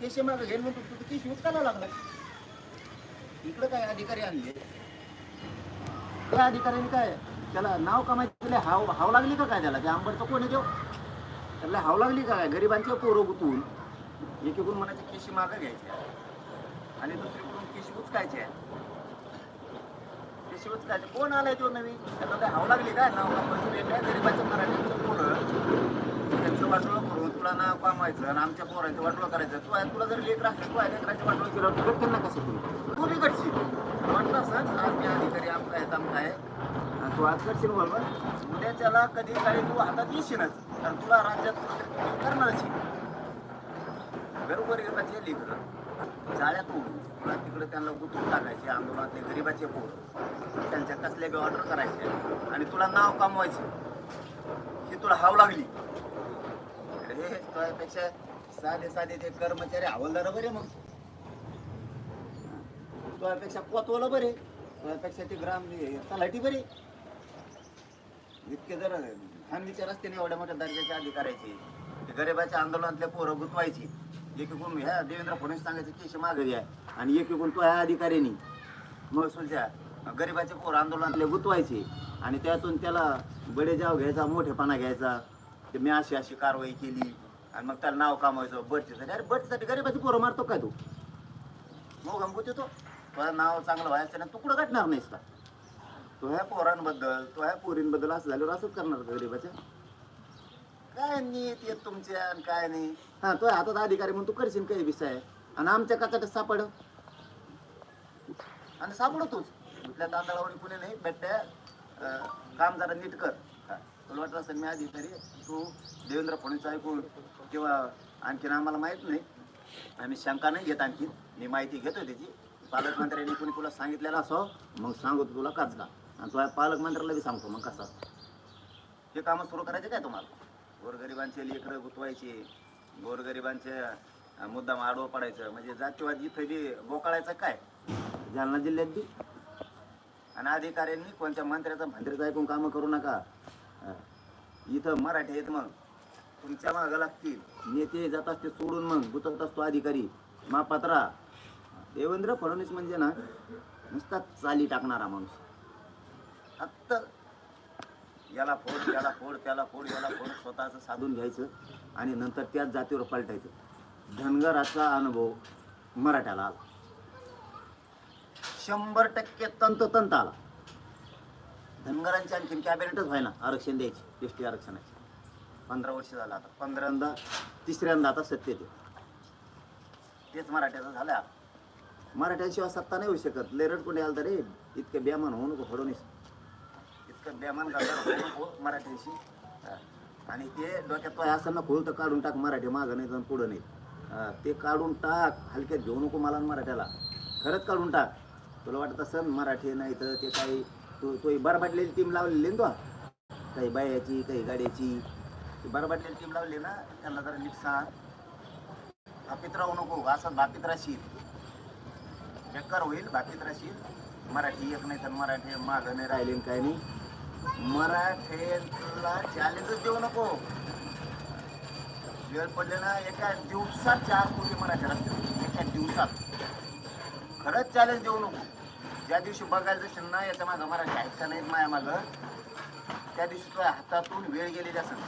केशे मागे घेऊन म्हणतो तुझं केशी उचकायला लागला. इकडं काय अधिकारी आणले? त्या अधिकाऱ्याने काय त्याला नाव कमायचं त्याला हाव हाव लागली का काय त्याला? त्या आंबरचं कोण आहे देव त्याला हाव लागली का काय? गरिबांचे पोरं गुतून एकीकडून म्हणायचे केशी मागं घ्यायचे आणि दुसरीकडून केशी आहे केशी उचकायचे. कोण आलाय तो नवीन? त्याला काय हाव लागली काय? नाव कमायचं काय गरिबाच्या मराठीचं पोरं. त्यांचं वाटोळं करून तुला नाव कमायचं आणि आमच्या पोरांचं वाटोळं करायचं. तू आहे तुला जर लेख राहते तू आहे लेकरांचे वाटोळं केलं तू त्यांना कसं करू? तू बिघडशील. म्हटलं सर आज मी अधिकारी आमका आहे आमका आहे. तू आज करशील बरोबर उद्या त्याला कधी काही तू हातात येशीलच कारण तुला राज्यात करणारच बरोबर येताचे लेकर जाळ्यात उडून तुला तिकडे त्यांना गुंतवून टाकायचे आंदोलनातले गरिबाचे पोर. त्यांच्या कसल्या बी ऑर्डर करायचे आणि तुला नाव कमवायचं. ही तुला हाव लागली. अरे तुझ्यापेक्षा साधे साधे ते कर्मचारी हवालदार बरे मग. तुझ्यापेक्षा कोतवाला बरे. तुझ्यापेक्षा ते ग्राम तलाठी बरे. इतके जर छान विचार असते ना एवढ्या मोठ्या दर्जाचे अधिकाऱ्याचे ते गरिबाच्या आंदोलनातले पोरं गुतवायचे. एकीकडून ह्या देवेंद्र फडणवीस सांगायचे केश माघारी आहे. आणि एकीकडून तो ह्या अधिकाऱ्यांनी महसूलच्या गरिबाचे पोर आंदोलनातले गुंतवायचे. आणि त्यातून त्याला बडेजाव घ्यायचा मोठेपणा घ्यायचा. ते मी अशी अशी कारवाई केली. आणि मग त्याला नाव कामायचं बटच्यासाठी अरे बटच्यासाठी गरीबाची पोरं मारतो काय तू? मग गमगुत येतो. तुला नाव चांगलं व्हायचं ना तू कुठं गाठणार नाहीस का? तो ह्या पोरांबद्दल तो ह्या पोरींबद्दल असं झाल्यावर असंच करणार का गरीबाच्या काय नीत येत तुमच्या आणि काय नाही? हा तो हातात अधिकारी म्हणून तू करशील काही विषय? आणि आमच्या काचाट्यात सापड. आणि सापडतोच कुठल्या तांदळावर कुणी नाही बेट्या काम जरा नीट कर. तुला वाटलं असेल मी अधिकारी तू देवेंद्र फडणवीस ऐकून किंवा आणखीन आम्हाला माहीत नाही. आम्ही शंका नाही घेत आणखीन. मी माहिती घेतो त्याची. पालकमंत्र्यांनी कोणी तुला सांगितलेलं असो मग सांगतो तुला काच का. आणि तुला पालकमंत्र्याला बी सांगतो मग कसं? हे कामं सुरू करायचे काय तुम्हाला? गोरगरिबांचे लेकरं गुतवायचे गोरगरिबांचे मुद्दाम आडवं पडायचं. म्हणजे जातीवाद इथं बी बोकाळायचं काय? जालना जिल्ह्यात बी. आणि अधिकाऱ्यांनी कोणत्या मंत्र्याचं ऐकून कामं करू नका. इथं मराठी आहेत मग. तुमच्या मागं लागतील. नेते जात असते सोडून मग. गुतवत असतो अधिकारी. मापात्रा देवेंद्र फडणवीस म्हणजे ना नुसता चाली टाकणारा माणूस. फक्त याला फोड याला फोड त्याला फोड याला फोड स्वतःचं साधून घ्यायचं आणि नंतर त्याच जातीवर पलटायचं. धनगराचा अनुभव मराठ्याला आला. शंभर टक्के तंतोतंत आला. धनगरांची आणखीन कॅबिनेटच व्हायना आरक्षण द्यायची एस टी आरक्षणाची. पंधरा वर्ष झालं आता. पंधऱ्यांदा तिसऱ्यांदा आता सत्तेत आहे. तेच मराठ्याचं झालं आता. मराठ्यांशिवाय सत्ता नाही होऊ शकत. लेरड कोणी आलं तरी इतकं बेमान होऊ नको फडणवीस. इतकं बेमान गद्दार नको मराठ्यांशी. आणि ते डोक्यात पाय असं ना खोल तर काढून टाक मराठी मागं नाही तर पुढं नाही ते काढून टाक. हलक्यात घेऊ नको मला मराठ्याला. खरंच काढून टाक. तुला वाटत असं मराठी नाही तर ते काही तो तो बरबाटलेली टीम लावलेली ना काही बायाची काही गाड्याची. बरबाटलेली टीम लावली ना त्यांना जरा नीट सांग भापीत राहू नको असं भापीत राशील बेकार होईल भापीत राशील मराठी एक नाही तर मराठी मागं नाही राहिले काय नाही. मराठीला चॅलेंजच देऊ नको. वेळ पडले ना एका दिवसात चार कोटी मराठी लागतील एका दिवसात. खरंच चॅलेंज देऊ नको. ज्या दिवशी बघायला असेल ना याच्या मागं मराठी ऐकता नाहीत माया मागं. त्या दिवशी तुझ्या हातातून वेळ गेलेली असेल.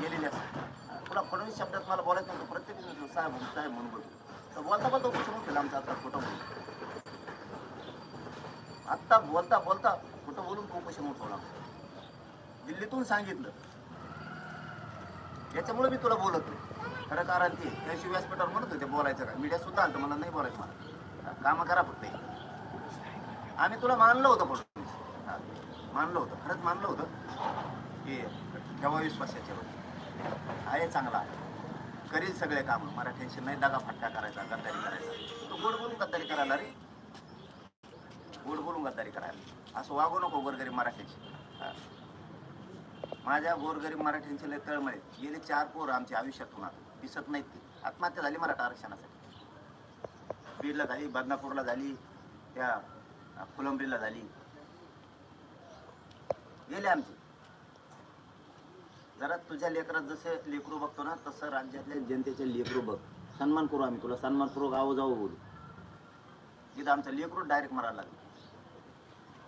गेलेली असेल. तुला फडणवीस शब्दात मला बोलायचं होतं प्रत्येक दिवशी साहेब साहेब म्हणून बोलतो तर बोलता बोलता कुठं म्हणून आमचा आता खोटं बोलतो आत्ता बोलता बोलता खोटं बोलून तू कशी दिल्लीतून सांगितलं. याच्यामुळे मी तुला बोलत नाही खरं कारण ते त्याशी व्यासपीठावर म्हणत होते बोलायचं का? मीडिया सुद्धा आलं मला नाही बोलायचं मला. कामं करा फक्त. हे. आम्ही तुला मानलं होतं म्हणून. मानलं होतं खरंच मानलं होतं. की ठेवा विश्वास याच्यावर आहे चांगला करील सगळे कामं. मराठ्यांशी नाही दगा फटका करायचा गद्दारी करायचा. तू गोड बोलून गद्दारी करायला रे. गोड बोलून गद्दारी करायला. असं वागू नको गोरगरीब मराठ्यांशी. माझ्या गोरगरीब मराठ्यांचे लय तळमळे गेले चार पोर आमच्या आयुष्यातून आता. दिसत नाहीत ते. आत्महत्या झाली मराठा आरक्षणासाठी. बीडला झाली बदनापूरला झाली त्या फुलंब्रीला झाली. गेले आमचे. जरा तुझ्या लेकरात जसे लेकरू बघतो ना तसं राज्यातल्या जनतेचे लेकरू बघ. सन्मान करू आम्ही तुला सन्मानपूर्वक आहो जाऊ बोलू. तिथं आमचं लेकरू डायरेक्ट मारायला लागलं.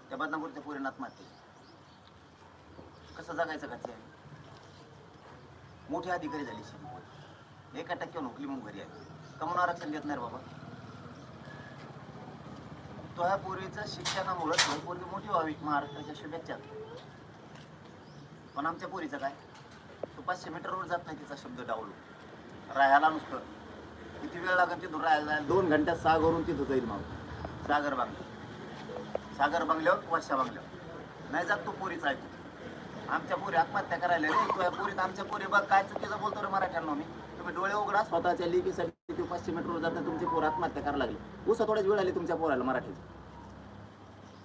त्या बदनापूरच्या पुरे आत्महत्या कसं जगायचं का मोठे अधिकारी झाले शिकवत एका टक्क्यावर नोकरी मग घरी आहे कमून आरक्षण देत नाही रे बाबा. तो पोरीचं शिक्षणामुळं तो पोरगी मोठी व्हावी महाराष्ट्राच्या शुभेच्छा. पण आमच्या पोरीचं काय? तो पाचशे मीटरवर जात नाही तिचा शब्द डावलो राहायला नुसतं. किती वेळ लागेल तिथून राहायला जायला? दोन घंट्यात सागरून तिथं जाईल मग सागर बांगला. सागर बांगल्यावर वर्षा बांगल्यावर नाही जात तो पोरीचा ऐकू आमच्या पोरी आत्महत्या करायला रे तुझ्या पोरीत आमच्या पोरी बघ काय चुकीचं बोलतो रे मराठ्यांना मी. तुम्ही डोळे उघडा स्वतःच्या लिपीसाठी पाचशे मीटरवर जात तुमची पोर आत्महत्या करायला लागली. उसा थोड्याच वेळ आली तुमच्या पोराला मराठीचं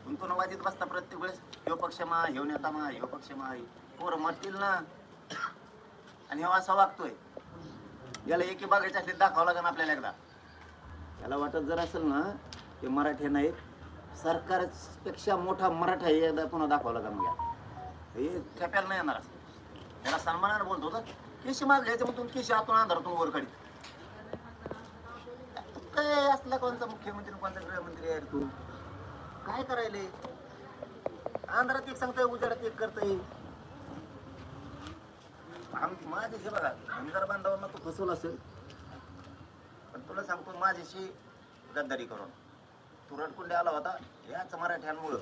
गुंतवणूक वाजीत बसता प्रत्येक वेळेस. ह्यो पक्ष मा ह्यो नेता मा ह्यो पक्ष मा. पोरं मरतील ना. आणि ह्यो असा वागतोय. याला एकी बघायच्या असले दाखवावं लागेल आपल्याला एकदा. याला वाटत जर असेल ना ते मराठी नाही सरकारपेक्षा मोठा मराठा आहे एकदा पुन्हा दाखवावं लागेल मग याला. हे ठेप्याला नाही येणार. असं त्याला सन्मानाने बोलतो तर केशी माग घ्यायचं मग तुम्ही केशी आतून अंधारातून वर काढी काय असला कोणता मुख्यमंत्री कोणता गृहमंत्री आहे तू? काय करायले? आंध्रात एक सांगताय उजाडात एक करताय. आम माझे हे बघा आमदार बांधवांना तू फसवलं असेल. पण तुला सांगतो माझ्याशी गद्दारी करून. तू रडकुंडे आला होता याच मराठ्यांमुळं.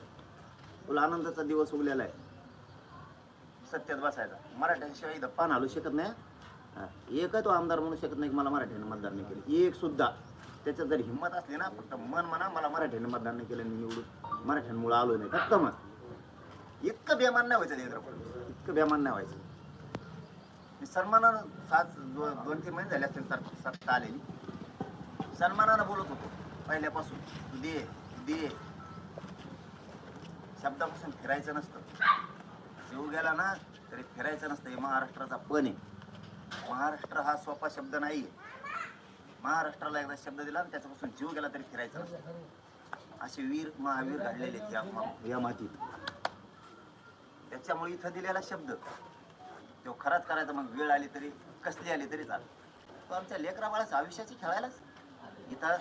तुला आनंदाचा दिवस उगलेला आहे. सत्यात बसायचा. मराठ्यांशिवाय इथं पान हलू शकत नाही एकच तो आमदार म्हणू शकत नाही की मला मराठ्यांनी मतदान नाही केलं. एक सुद्धा. त्याच्यात जर हिंमत असली ना फक्त मन म्हणा मला मराठ्याने मतदान नाही केलं मी निवडून मराठ्यांमुळे आलो नाही फक्त मग इतकं बेमान नाही व्हायचं देवेंद्र फडणवीस इतकं बेमान नाही व्हायचं. मी सन्मानानं सात दोन तीन महिने झाले असतील तर सत्ता आलेली. सन्मानानं बोलत होतो पहिल्यापासून तू दे तू दे. शब्दापासून फिरायचं नसतं. जीव गेला ना तरी फिरायचं नसतं हे महाराष्ट्राचा पण आहे. महाराष्ट्र हा सोपा शब्द नाही आहे महाराष्ट्राला एकदा शब्द दिला आणि त्याच्यापासून जीव गेला तरी फिरायचं असे वीर महावीर घडलेले आहेत या मा- या मातीत. त्याच्यामुळे इथं दिलेला शब्द तो खराच करायचा मग वेळ आली तरी कसली आली तरी चालेल. तो आमच्या लेकरा बाळाचं आयुष्याची खेळायलाच इथं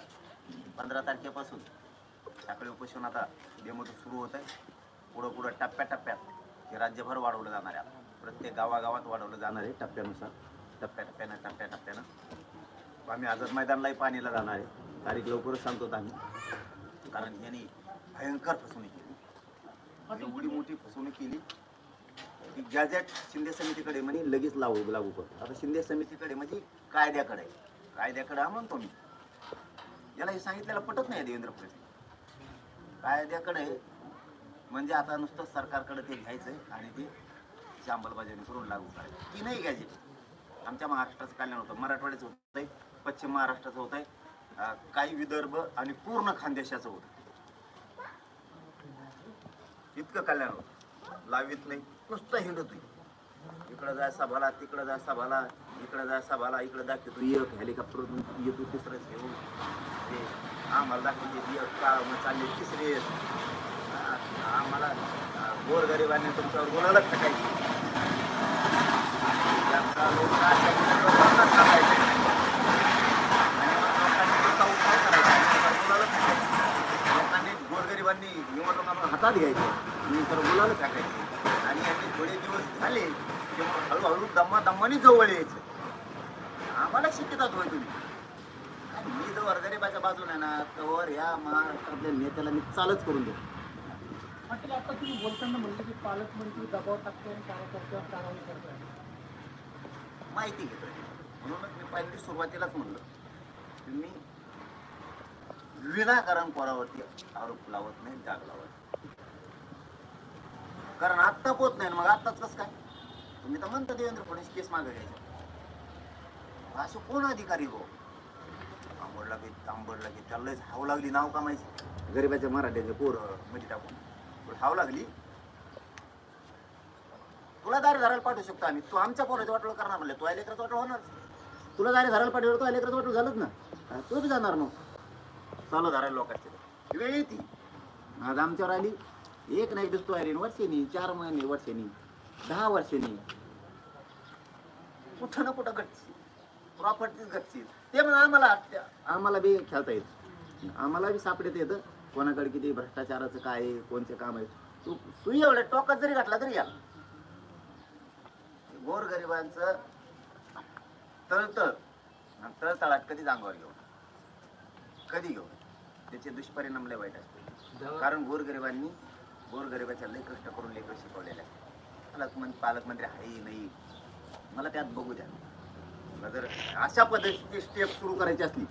पंधरा तारखेपासून साखळी उपोषण आता डेमो सुरू होत आहे पुढं पुढं टप्प्याटप्प्यात हे राज्यभर वाढवलं जाणार आहे. प्रत्येक गावागावात वाढवलं जाणार आहे टप्प्यानुसार. टप्प्याटप्प्यानं टप्प्याटप्प्यानं आम्ही आझाद मैदानलाही पाणीला जाणार आहे. तारीख लवकरच सांगतो आम्ही. कारण यांनी भयंकर फसवणूक केली. एवढी मोठी फसवणूक केली की गॅजेट शिंदे समितीकडे म्हणे लगेच लागू लागू करतो. आता शिंदे समितीकडे म्हणजे कायद्याकडे आहे. कायद्याकडे हा म्हणतो मी. याला हे सांगितलेलं पटत नाही देवेंद्र फडणवीस. कायद्याकडे म्हणजे आता नुसतं सरकारकडे ते घ्यायचंय आणि ते अंमलबजावणी करून लागू करायचं. ती नाही गॅजेट आमच्या महाराष्ट्राचं कल्याण होतं. मराठवाड्याचं होतं पश्चिम महाराष्ट्राचं होत आहे काही विदर्भ आणि पूर्ण खानदेशाचं होत इतकं कल्याण होत लावीत नाही. नुसतं हिंडत इकडं जाय सभाला तिकडं जाय सभाला इकडं जाय सभाला इकडं दाखवतो. एक हेलिकॉप्टर येतो तिसरंच घेऊन. ते आम्हाला दाखवते एक काळ मग चालले तिसरे आम्हाला गोरगरिबांनी तुमच्यावर गुन्हालाच टाकायची काही लोक अशा गुन्ह्यावर टाकायचे. आणि मग लोकांनी त्याचा उपाय करायचा. आणि त्याच्यावर गुन्हालाच टाकायचं. लोकांनी गोरगरिबांनी निवडणुका हातात घ्यायचे. आणि तर मुलाला टाकायचे. आणि यांनी थोडे दिवस झाले की मग हळूहळू दम्मा दम्मानी जवळ यायचं. आम्हाला शिकतात होय तुम्ही आणि मी जर वर्गरिबाच्या बाजूने आहे ना तर या महाराष्ट्रातल्या नेत्याला मी चालच करून देतो. वाटेल आता तुम्ही बोलताना म्हणलं की पालकमंत्री दबाव टाकतो आणि कार्यकर्त्यावर कारवाई करतो माहिती घेतोय. म्हणूनच मी पहिली सुरुवातीलाच म्हणलं. मी विनाकारण पोरावरती आरोप लावत नाही जाग लावत कारण आत्ता पोत नाही मग आत्ताच कसं काय? तुम्ही तर म्हणता देवेंद्र फडणवीस केस मागे घ्यायचे. असं कोण अधिकारी हो? आंबड की तांबडला की त्याला लयच हाव लागली नाव कामायची. गरिबाच्या मराठ्याचे पोरमध्ये म्हणजे टाकून. हाव लागली. तुला दारी धरायला पाठवू शकतो आम्ही. तू आमच्या पोराचं वाटलं करणार म्हणलं. तू लेकराचं वाटलं होणार तुला दारी धरायला पाठवलं तू लेकराचं वाटलं झालंच ना. तू बी जाणार मग. चालू धरायला लोकांचे वेळ येते आज आमच्यावर आली. एक नाही दिसतो आहे वर्षेनी चार महिने वर्षेनी दहा वर्षेनी. कुठं ना कुठं घटची प्रॉपर्टीच घटची ते म्हणून आम्हाला आम्हाला बी खेळता येत. आम्हाला बी सापडत येतं. कोणाकडे किती भ्रष्टाचाराचं काय आहे कोणचे काम आहे. तू सुई एवढ्या टोकात जरी घातला तरी या गोरगरिबांचं तळतळ. आणि तळतळाट कधी अंगावर घेऊन कधी घेऊन त्याचे दुष्परिणाम लय वाईट असते कारण गोरगरिबांनी गोरगरिबाच्या लय कष्ट करून लेकर शिकवलेले आहेत. पालकमं पालकमंत्री आहे नाही. मला त्यात बघू द्या. जर अशा पद्धतीची स्टेप सुरू करायची असली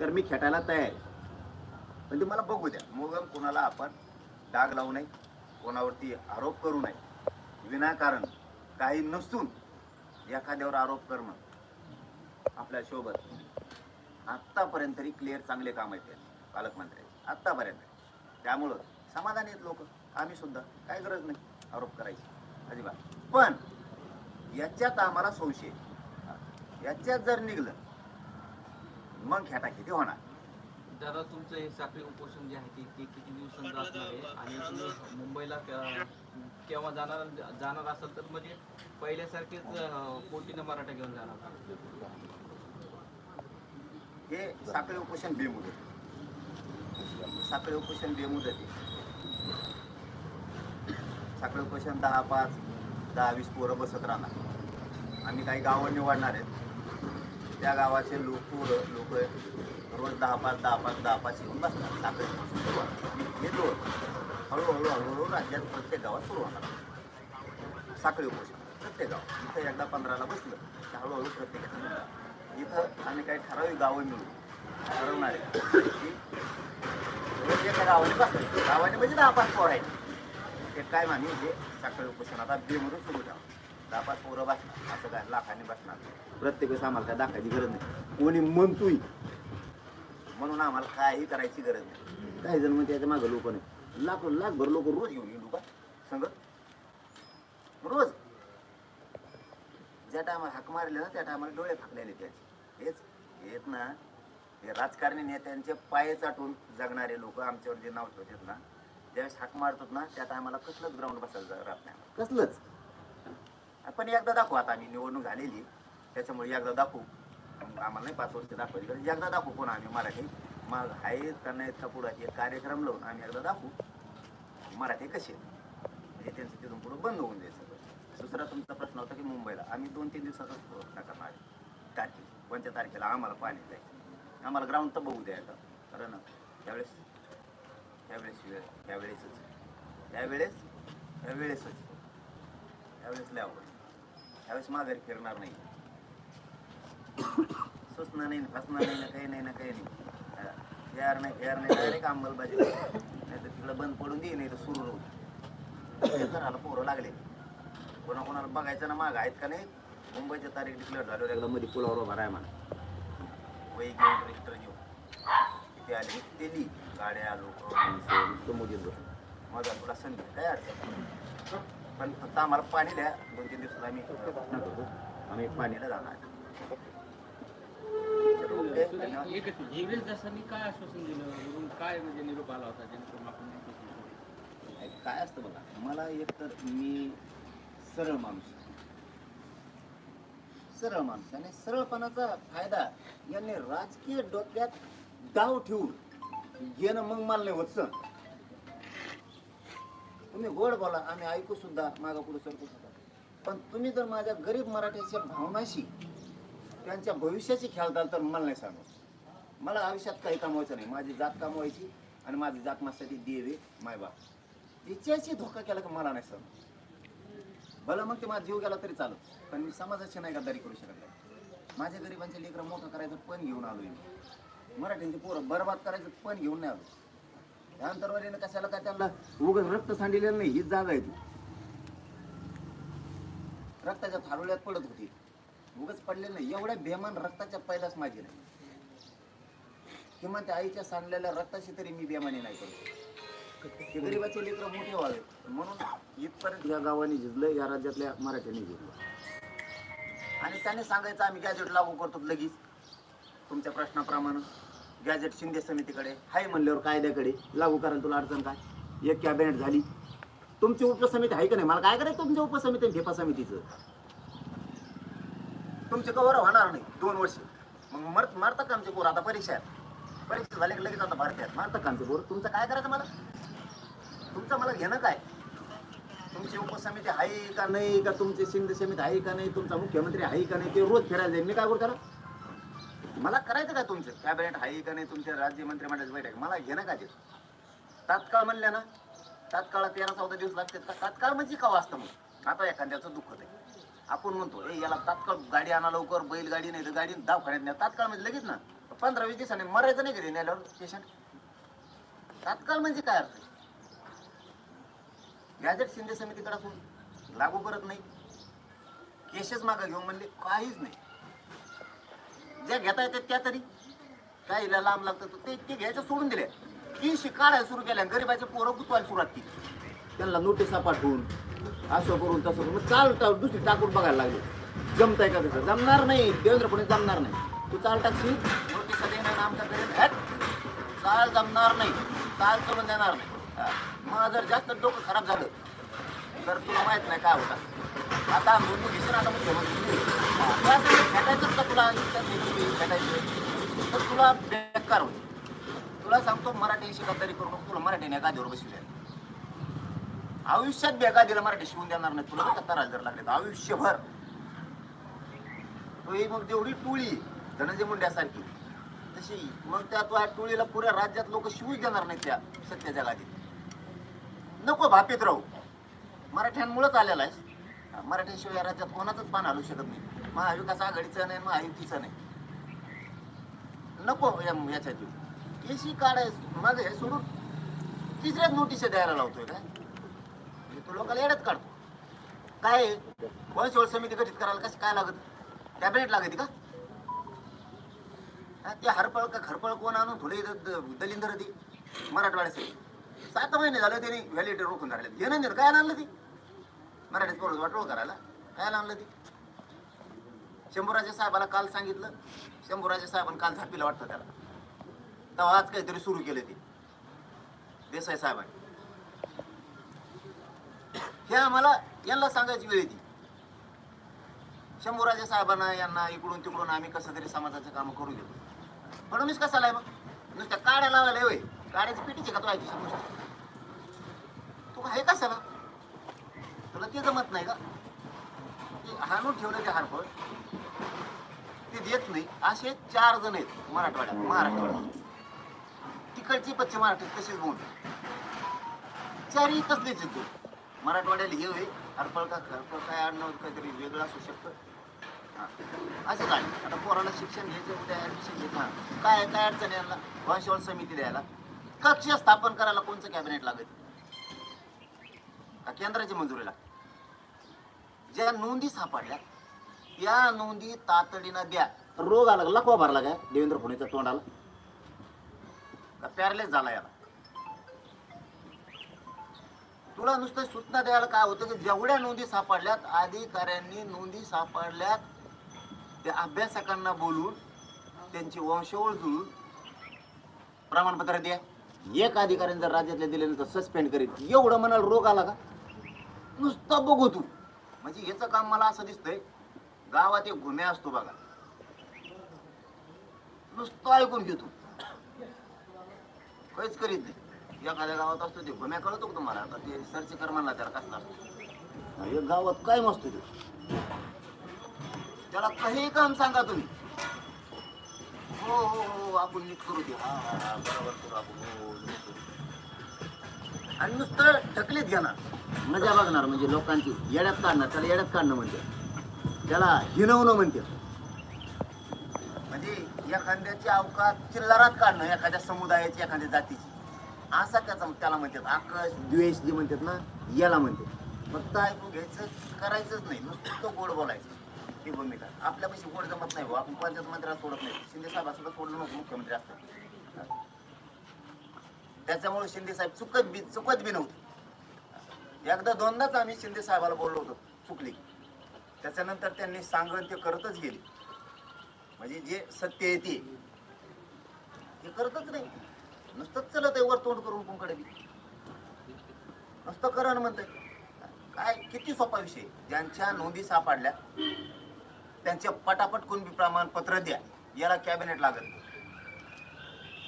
तर मी खेटायला तयार पण ते मला बघू द्या. मग कोणाला आपण डाग लावू नये कोणावरती आरोप करू नये. विनाकारण काही नसून एखाद्यावर आरोप करणं आपल्यासोबत. आत्तापर्यंत तरी क्लिअर चांगले काम आहेत त्यांचे, पालकमंत्र्यांचे. आत्तापर्यंत. त्यामुळं समाधान आहेत लोक. आम्ही सुद्धा. काय गरज नाही. आरोप करायची. अजिबात. पण याच्यात आम्हाला संशय. याच्यात जर निघलं मग खेटा किती होणार. दादा तुमचं हे साखळी उपोषण जे आहे ते ते किती दिवसांचं असणार आहे? आणि तुम्ही मुंबईला के- केव्हा जाणार जाणार असाल तर म्हणजे पहिल्यासारखेच अं, पोटीनं मराठा घेऊन जाणार. का? हे साखळी उपोषण बेमुदत. साखळी उपोषण बेमुदत आहे. साखळी उपोषण दहा पाच दहा वीस पोरं बसत राहणार. आम्ही काही गावं निवडणार आहेत. त्या गावाचे लोक पोरं लोक रोज दहा पाच दहा पाच दहा पाच येऊन बसणार साखळी उपोषण हे दोन हळूहळू हळूहळू राज्यात प्रत्येक गावात सुरू होणार. साखळी उपोषण प्रत्येक गाव इथं एकदा पंधराला बसलं की हळूहळू प्रत्येकाचं इथं आम्ही काही ठराविक गावं मिळू ठरवणार आहे. रोज एका गावाने बसायचं गावाने म्हणजे दहा पाच पोर आहेत. ते काय आम्ही हे सकाळी उपोषण आता बेमरून सुरू ठेवा दहा पाच पोरं बसणार असं काय लाखांनी बसणार प्रत्येक वेळेस आम्हाला काय दाखवायची गरज नाही. कोणी म्हणतोय. म्हणून आम्हाला काही करायची गरज नाही. काही जण म्हणते याच्या मागं लोक नाही. लाख लाखभर लोक रोज घेऊन येऊ का? संगत? रोज. ज्या टायमाला हाक मारले ना त्या टायमाला डोळे फाकलेले त्याचे. हेच हेच ना हे राजकारणी नेत्यांचे पाय चाटून जगणारे लोक आमच्यावर जे नाव ठेवतात ना ज्यावेळेस हाक मारतात ना त्या टायमाला कसलंच ग्राउंड बसायला राहत नाही. कसलंच? पण एकदा दाखवू आता आम्ही निवडणूक झालेली त्याच्यामुळे एकदा दाखवू. आम्हाला नाही पाच वर्ष दाखवायची एकदा दाखवू कोण आम्ही मराठी. मग आहेत का नाहीत का कार्यक्रम लावून आम्ही एकदा दाखवू. मराठी कसे आहेत. म्हणजे त्यांचं तिथून पुढं बंद होऊन सगळं दुसरा तुमचा प्रश्न होता की मुंबईला. आम्ही दोन तीन दिवसाचाच प्रयत्न करणार आहे. तारखे कोणत्या तारखेला आम्हाला पाणी जायचं आम्हाला ग्राउंड तर बघू द्यायला कारण त्यावेळेस त्यावेळेस वेळ त्यावेळेसच. त्यावेळेस त्यावेळेसच. त्यावेळेस लय त्यावेळेस माघारी फिरणार नाही. सुचणार नाही फसणार नाही ना काही नाही ना काही नाही. यार नाही यार नाही डायरेक्ट अंमलबाजी नाही तर तिकडं बंद पडून दे नाही तर सुरू राहू घराला पोरं लागले. कोणा कोणाला बघायचं ना माग आहेत का नाही? मुंबईच्या तारीख डिक्लेअर झाल्यावर एकदा मध्ये पुलावर उभा राहा म्हणा. वही घेऊन रजिस्टर घेऊन. किती आले. किती दिली गाड्या लोक मोदीत बसून माझा तुला संधी काय अडचण. पण फक्त आम्हाला पाणी द्या. दोन तीन दिवसात आम्ही करतो आम्ही पाणीला जाणार. काय आश्वासन दिलं? वरून काय म्हणजे निरोप आला होता? काय असतं बघा मला एक तर मी सरळ माणूस. सरळ माणूस. आणि सरळपणाचा फायदा यांनी राजकीय डोक्यात डाव ठेवून घेणं मग मानले होत तुम्ही गोड बोला आम्ही ऐकू सुद्धा मागा पुढे सरकू सुद्धा. पण तुम्ही जर माझ्या गरीब मराठ्याच्या भावनाशी त्यांच्या भविष्याची खेळताल तर मला नाही सांगू. मला आयुष्यात काही कमवायचं नाही. माझी जात कमवायची आणि माझी जात माझ्यासाठी देवे मायबाप. तिच्याशी धोका केला की मला नाही सर भलं मग ते माझा जीव गेला तरी चालत. पण मी समाजाची नाही गद्दारी करू शकत नाही. माझ्या गरिबांचे लेकरं मोठं करायचं पण घेऊन आलो मी. मराठींचे पोरं बरबाद करायचं पण घेऊन नाही आलो त्या कशाला काय त्यांना उगच रक्त सांडलेलं नाही हीच जागा आहे ती. रक्ताच्या थारोळ्यात पडत होती. उगच पडलेलं नाही. एवढ्या बेमान रक्ताच्या पहिलाच माझी नाही. किंवा त्या आईच्या सांडलेल्या रक्ताशी तरी मी बेमानी नाही करू ते गरिबाचे लेकर मोठे व्हावे. म्हणून इथपर्यंत या गावाने झिजलं या राज्यातल्या मराठ्यांनी झिजलं आणि त्याने सांगायचं आम्ही गॅजेट लागू करतो लगेच. तुमच्या प्रश्नाप्रमाणे गॅजेट शिंदे समितीकडे हाय म्हणल्यावर कायद्याकडे लागू करायला तुला अडचण काय? एक कॅबिनेट झाली. तुमची उपसमिती आहे का नाही? मला काय करायचं तुमच्या उपसमिती आणि समितीचं? तुमचे कवर होणार नाही दोन वर्ष. मग मर मरतात का आमचे पोर? आता परीक्षा आहे. परीक्षा झाल्या की लगेच आता भारतात मारतात का आमचे तुमचं काय करायचं मला? तुमचं मला घेणं काय? तुमची उपसमिती आहे का नाही का तुमची शिंदे समिती आहे का नाही तुमचा मुख्यमंत्री आहे का नाही ते रोज फिरायला जाईल. मी काय करू त्याला? मला करायचं काय तुमचं? कॅबिनेट आहे का नाही तुमच्या राज्य मंत्रिमंडळाची बैठक. मला घेणं काय ते? तात्काळ म्हणल्या ना तात्काळ तेरा चौदा दिवस लागतात का? तात्काळ म्हणजे का वाचतं मग? आता एखाद्याचं दुःख आहे आपण म्हणतो ए याला तात्काळ गाडी आणा लवकर बैलगाडी नाही तर गाडी दवाखान्यात नाही तात्काळ म्हणजे लगेच ना. पंधरा वीस दिवसाने मरायचं नाही घरी नेल्यावर पेशंट तात्काळ म्हणजे काय अर्थ? गॅजेट शिंदे समितीकडे असून लागू करत नाही. केसेस मागं घेऊ म्हणले काहीच नाही. ज्या घेता येतात त्या तरी. काही लांब लागतं तर ते ते घ्यायचं सोडून दिले तीनशे काढायला सुरू केल्या. गरीबाचे पोरं गुतवायला सुरुवात केली. त्यांना नोटिसा पाठवून असं करून तसं करून. चाल टा- दुसरी टाकून बघायला लागले. जमताय का तसं? जमणार नाही. देवेंद्र फडणवीस जमणार नाही. तू चाल टाकशील? आमचा देणं नाम चाल जमणार नाही. चाल करून देणार नाही. मग जर जास्त डोकं खराब झालं तर तुला माहीत नाही काय होता. आता मुलगी दिसून आता मुख्यमंत्री भेटायचंच का तुला? भेटायचं तर तुला बेकार होईल. तुला सांगतो मराठी शिका तरी करू नको. तुला मराठीने गादीवर बसवल्या आयुष्यात बेगा दिला मराठी शिवून देणार नाही. तुला कत्ता राजदार लागले? आयुष्यभर. तो मग तेवढी टोळी धनंजय मुंड्यासारखी तशी मग त्या तो टोळीला पुऱ्या राज्यात लोक शिवूच देणार नाही त्या सत्याच्या गादीत नको भापेत राहू. मराठ्यांमुळेच आलेला आहेस. मराठ्याशिवाय या राज्यात कोणाचंच पान हलू शकत नाही. महाविकास आघाडीचं नाही महायुतीचं नाही. नको या- याच्यात येऊ. केसी काढाय मग हे सोडून तिसऱ्याच नोटीस द्यायला लावतोय काय? हे तो लोकांना येड्यात काढतो. काय आहे? वंशवळ समिती गठीत करायला कसं काय लागत? कॅबिनेट लागते का? ते हरपळ का खरपळ कोण आणून थोडे द- दलिंदर ती मराठवाड्यासाठी सात महिने झाले त्याने व्हॅलिडिटी रोखून धरले घेणं नाही काय आणलं ती? मराठीत पोरं वाटोळ करायला. काय आणलं ती? शंभूराजे साहेबाला काल सांगितलं. शंभूराजे साहेबांनी काल झापीला वाटतं त्याला. तेव्हा आज काहीतरी सुरू केलं ते. देसाई साहेबांनी. हे आम्हाला यांना सांगायची वेळ येते शंभूराजे साहेबांना यांना इकडून तिकडून आम्ही कसं तरी समाजाचं काम करू देतो. फडणवीस कसा आहे मग? नुसत्या काड्या लावायला होय. काड्याची पिटीची का तो ऐकू नुसतं? तू आहे कशाला? तुला ते जमत नाही का? ते हाणून ठेवलं ते हारफळ ते देत नाही. असे चार जण आहेत मराठवाड्यात महाराष्ट्रात. तिकडची पश्चिम महाराष्ट्रात तसेच बोल चारही तसलेच येतो मराठवाड्याला हे होय हरपळ का खरपळ काय आणणं काहीतरी वेगळं असू शकतं. असं काय? आता पोराला शिक्षण घ्यायचं उद्या ऍडमिशन घ्यायचं काय काय अडचण यायला वंशवळ समिती द्यायला. कक्ष स्थापन करायला कोणचं कॅबिनेट लागत का केंद्राची मंजुरी लागते ज्या नोंदी सापडल्या त्या नोंदी तातडीनं द्या. रोग आला का? लकवा भरला काय देवेंद्र फडणवीसच्या तोंडाला. का पॅरलेस झाला याला? तुला नुसतं सूचना द्यायला काय होतं की जेवढ्या नोंदी सापडल्यात अधिकाऱ्यांनी नोंदी सापडल्यात त्या अभ्यासकांना बोलून त्यांची वंशवळ जुळून प्रमाणपत्र द्या. एक अधिकाऱ्याने जर राज्यातल्या दिले तर सस्पेंड करेल एवढं म्हणाल रोग आला का? नुसतं बघू तू. म्हणजे याचं काम मला असं दिसतंय गावात एक घुम्या असतो बघा. नुसतं ऐकून घेतो. काहीच करीत नाही. एखाद्या गावात असतो ते घुम्या कळतो तुम्हाला? आता ते सर्च कर म्हणला त्याला कसला असतो. एक गावात काय मस्त ते. त्याला काही काम सांगा तुम्ही. हो, हो हो हो आपण नीट करू दे. हा हा हा बरोबर करू आपण. हो, हो नीट करू आणि नुसतं ढकलीत घेणार मजा बघणार म्हणजे लोकांची. येड्यात काढणार त्याला येड्यात काढणं म्हणते त्याला हिनवणं म्हणते म्हणजे एखाद्याची अवकात चिल्लारात काढणं एखाद्या समुदायाची एखाद्या जातीची. असा त्याचा त्याला म्हणतात आकाश द्वेष जे म्हणतात ना याला म्हणते फक्त ऐकून घ्यायचं करायचंच नाही. नुसतं गोड बोलायचं. ही भूमिका. आपल्यापाशी गोड जमत नाही भाऊ. आपण पंचायत मंत्र्याला सोडत नाही. शिंदे साहेब सुद्धा सोडलं नको मुख्यमंत्री असतात त्याच्यामुळे शिंदे साहेब चुकत बी चुकत बी नव्हते. एकदा दोनदाच आम्ही शिंदे साहेबाला बोललो होतो चुकली. त्याच्यानंतर त्यांनी सांगण ते करतच गेले. म्हणजे जे सत्य आहे ते. हे करतच नाही. नुसतंच चलत आहे वर तोंड करून कुंकडे बी. नुसतं करण म्हणतंय. काय किती सोपा विषय. ज्यांच्या नोंदी सापडल्या त्यांचे पटापट कुणबी प्रमाणपत्र द्या याला कॅबिनेट लागत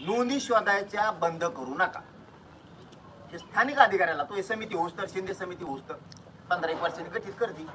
नोंदी शोधायच्या बंद करू नका. हे स्थानिक अधिकाऱ्याला तो समिती होस्तर शिंदे समिती होस्तर पंधरा एक वर्षांनी गठीत करते